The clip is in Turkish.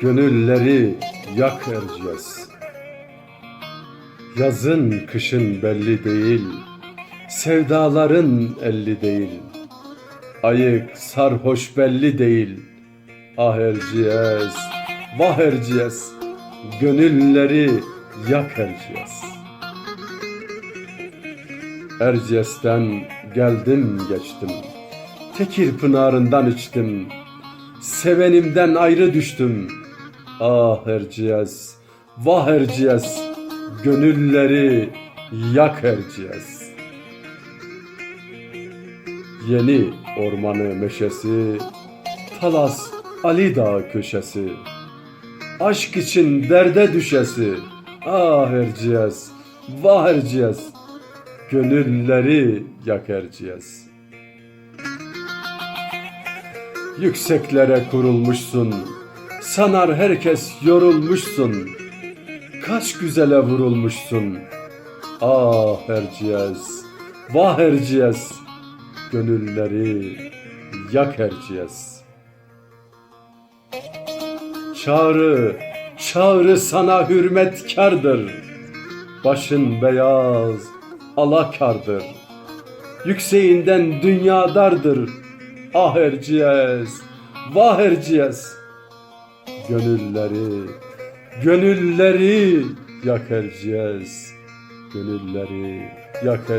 Gönülleri yak Erciyes. Yazın kışın belli değil Sevdaların elli değil. Ayık sarhoş belli değil Ah Erciyes Vah Erciyes Gönülleri yak Erciyes. Erciyes'ten geldim geçtim. Tekir pınarından içtim. Sevenimden ayrı düştüm Ah Erciyes Vah Erciyes Gönülleri yak Erciyes Yeni ormanı meşesi Talas Ali Dağı köşesi. Aşk için derde düşesi. Ah Erciyes Vah Erciyes Gönülleri yak Erciyes Yükseklere kurulmuşsun Sanar herkes yorulmuşsun. Kaç güzele vurulmuşsun. Ah Erciyes Vah Erciyes Gönülleri yak Erciyes Çağrı, çağrı sana hürmetkardır. Başın beyaz, alakardır. Yükseğinden dünya dardır Ah Erciyes, vah Erciyes Gönülleri, gönülleri yak Gönülleri yak